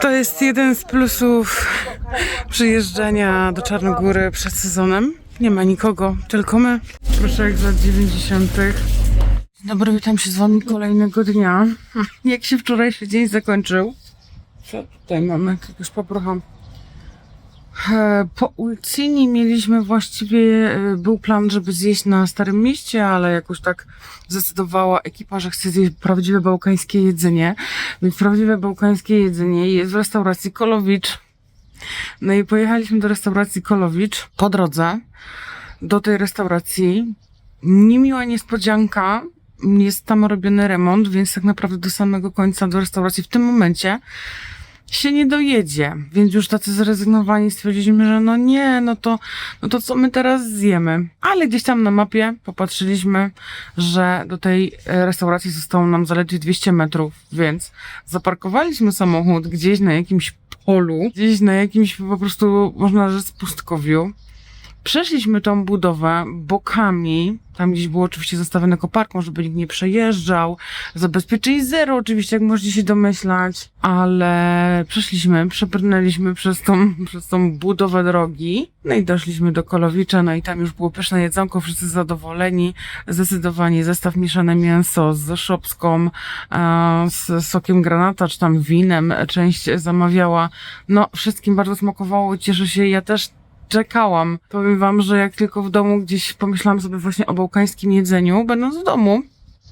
To jest jeden z plusów przyjeżdżania do Czarnogóry przed sezonem. Nie ma nikogo, tylko my. Proszę z lat 90. Dzień dobry, witam się z wami kolejnego dnia. Jak się wczorajszy dzień zakończył? Co tutaj mamy? Jakiegoś poprocham. E, Po Ulcini mieliśmy właściwie, e, był plan, żeby zjeść na Starym Mieście, ale jakoś tak zdecydowała ekipa, że chce zjeść prawdziwe bałkańskie jedzenie. Więc prawdziwe bałkańskie jedzenie jest w restauracji Kolowicz. No i pojechaliśmy do restauracji Kolowicz po drodze do tej restauracji. Niemiła niespodzianka. Jest tam robiony remont, więc tak naprawdę do samego końca do restauracji w tym momencie się nie dojedzie, więc już tacy zrezygnowani stwierdziliśmy, że no nie, no to, no to co my teraz zjemy? Ale gdzieś tam na mapie popatrzyliśmy, że do tej e, restauracji zostało nam zaledwie 200 metrów, więc zaparkowaliśmy samochód gdzieś na jakimś polu, gdzieś na jakimś po prostu, można rzec, pustkowiu. Przeszliśmy tą budowę bokami. Tam gdzieś było oczywiście zostawione koparką, żeby nikt nie przejeżdżał. Zabezpieczeń zero, oczywiście, jak możecie się domyślać. Ale przeszliśmy, przebrnęliśmy przez tą, przez tą budowę drogi. No i doszliśmy do Kolowicza, no i tam już było pyszne jedzonko, wszyscy zadowoleni. Zdecydowanie zestaw mieszane mięso z szopską, e, z sokiem granata, czy tam winem. Część zamawiała. No, wszystkim bardzo smakowało, cieszę się. Ja też czekałam. Powiem wam, że jak tylko w domu gdzieś pomyślałam sobie właśnie o bałkańskim jedzeniu, będąc w domu,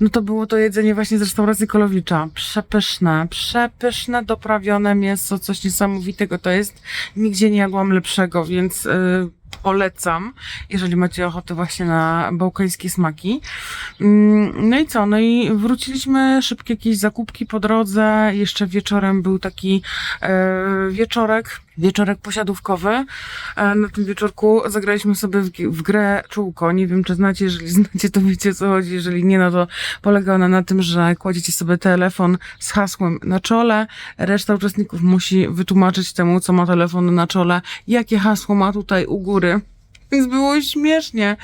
no to było to jedzenie właśnie z restauracji Kolowicza. Przepyszne, przepyszne, doprawione mięso, coś niesamowitego to jest. Nigdzie nie jadłam lepszego, więc yy, polecam, jeżeli macie ochotę właśnie na bałkańskie smaki. Mm, No i co? No i wróciliśmy, szybkie jakieś zakupki po drodze. Jeszcze wieczorem był taki e, wieczorek, wieczorek posiadówkowy. E, na tym wieczorku zagraliśmy sobie w, grę czółko. Nie wiem, czy znacie, jeżeli znacie, to wiecie co chodzi. Jeżeli nie, no to polega ona na tym, że kładziecie sobie telefon z hasłem na czole. Reszta uczestników musi wytłumaczyć temu, co ma telefon na czole, jakie hasło ma tutaj u góry. Więc było śmiesznie.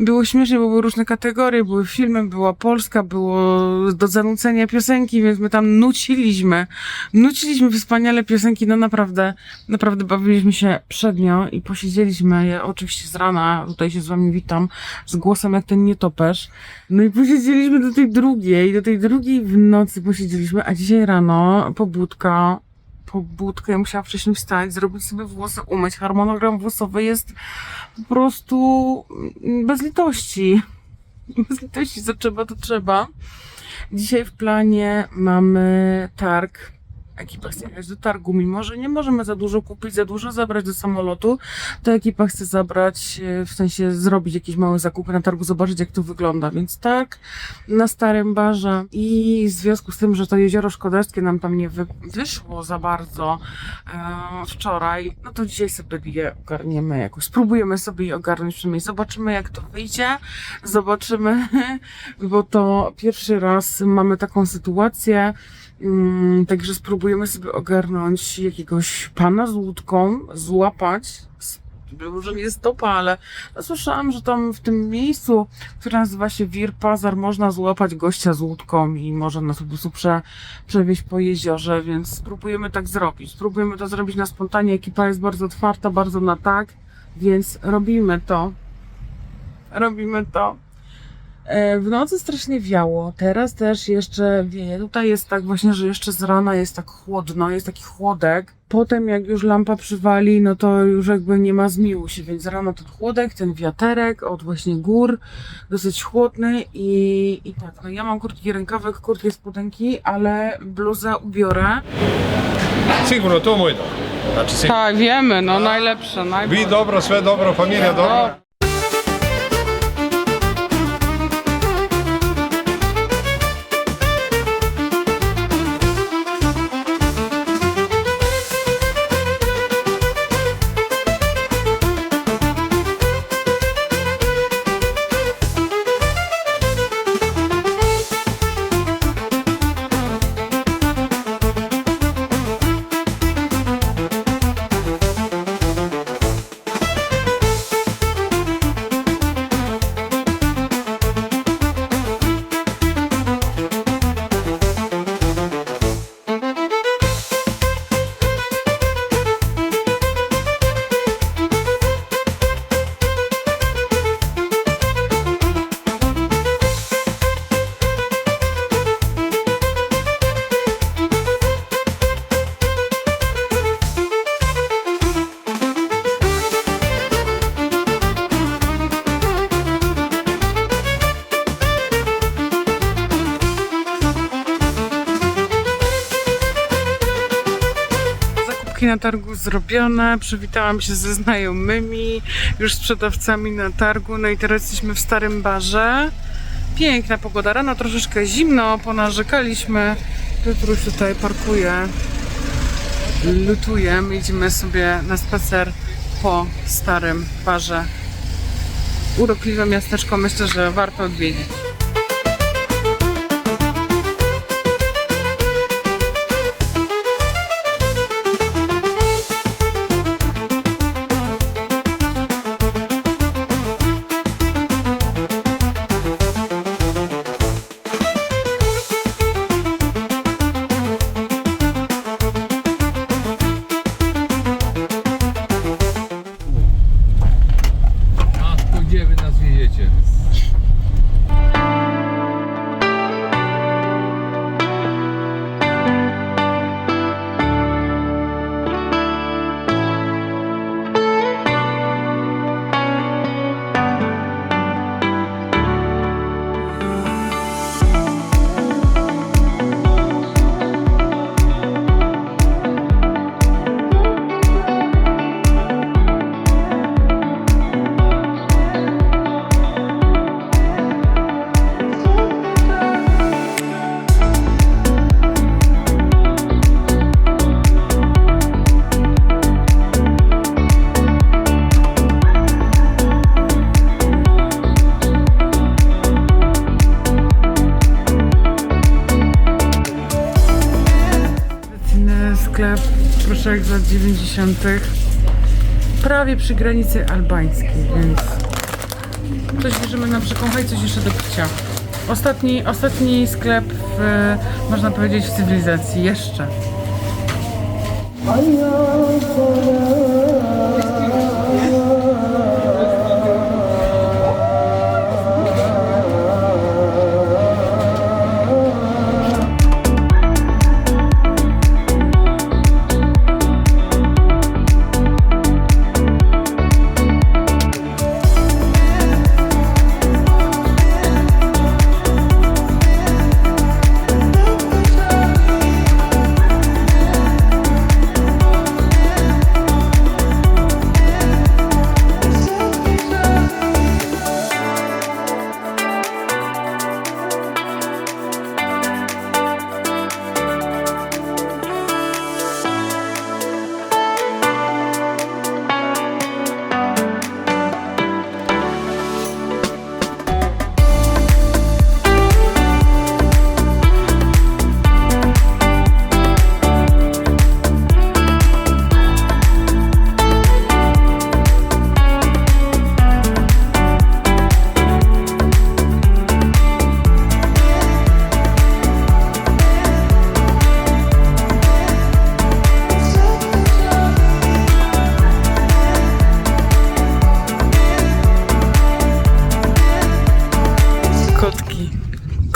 Było śmiesznie, bo były różne kategorie, były filmy, była Polska, było do zanucenia piosenki, więc my tam nuciliśmy. Nuciliśmy wspaniale piosenki, no naprawdę, naprawdę bawiliśmy się przednio i posiedzieliśmy, ja oczywiście z rana, tutaj się z wami witam, z głosem jak ten nietoperz. No i posiedzieliśmy do tej drugiej, do tej drugiej w nocy posiedzieliśmy, a dzisiaj rano pobudka, pobudka, ja musiałam wcześniej wstać, zrobić sobie włosy, umyć. Harmonogram włosowy jest po prostu mm, bez litości. Bez litości, co trzeba, to trzeba. Dzisiaj w planie mamy targ. Ekipa chce jechać do targu, mimo że nie możemy za dużo kupić, za dużo zabrać do samolotu, to ekipa chce zabrać, e, w sensie zrobić jakieś małe zakupy na targu, zobaczyć jak to wygląda. Więc tak, na Starym Barze i w związku z tym, że to jezioro szkoderskie nam tam nie wy, wyszło za bardzo e, wczoraj, no to dzisiaj sobie je ogarniemy jakoś. Spróbujemy sobie je ogarnąć przynajmniej. Zobaczymy jak to wyjdzie. Zobaczymy, bo to pierwszy raz mamy taką sytuację. Mm, także spróbujemy sobie ogarnąć jakiegoś pana z łódką, złapać. Może nie stopa, ale słyszałam, że tam w tym miejscu, które nazywa się Wir Pazar, można złapać gościa z łódką i może nas po prostu prze, przewieźć po jeziorze, więc spróbujemy tak zrobić. Spróbujemy to zrobić na spontanie. Ekipa jest bardzo otwarta, bardzo na tak, więc robimy to. Robimy to. E, W nocy strasznie wiało, teraz też jeszcze wieje. Tutaj jest tak właśnie, że jeszcze z rana jest tak chłodno, jest taki chłodek. Potem jak już lampa przywali, no to już jakby nie ma zmiłu się, więc rano ten chłodek, ten wiaterek od właśnie gór, dosyć chłodny i, i tak. No ja mam kurtki rękawek, kurtki spodenki, ale bluzę ubiorę. Sigurno, to mój dom. Sigurno. Tak, wiemy, no najlepsze, najlepsze. Vi dobro, sve dobro, familija dobra. Na targu zrobione, przywitałam się ze znajomymi, już sprzedawcami na targu, no i teraz jesteśmy w starym barze. Piękna pogoda, rano troszeczkę zimno, ponarzekaliśmy. Piotruś tutaj parkuje, lutuje, my idziemy sobie na spacer po starym barze. Urokliwe miasteczko, myślę, że warto odwiedzić. 3 lat 90. Prawie przy granicy albańskiej, więc coś bierzemy na przekąchaj, coś jeszcze do picia. Ostatni, ostatni sklep, w, można powiedzieć, w cywilizacji jeszcze. I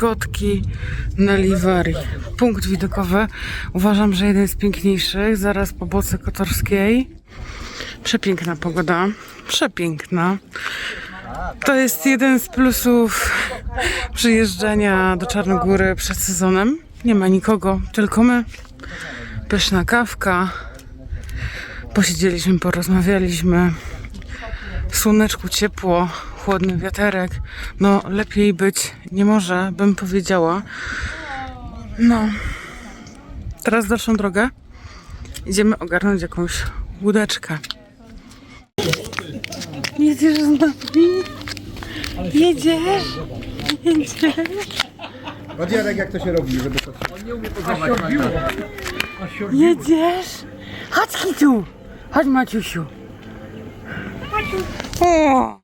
Kotki na Liwari. Punkt widokowy. Uważam, że jeden z piękniejszych. Zaraz po boce kotorskiej. Przepiękna pogoda. Przepiękna. To jest jeden z plusów przyjeżdżania do Czarnogóry przed sezonem. Nie ma nikogo, tylko my. Pyszna kawka. Posiedzieliśmy, porozmawialiśmy. W słoneczku ciepło, chłodny wiaterek. No, lepiej być nie może, bym powiedziała. No. Teraz dalszą drogę idziemy ogarnąć jakąś łódeczkę. Jedziesz z nami? Jedziesz? Jedziesz? Odjarek jak to się robi, żeby to... Jedziesz? Chodź Kitu! Chodź Maciusiu! O!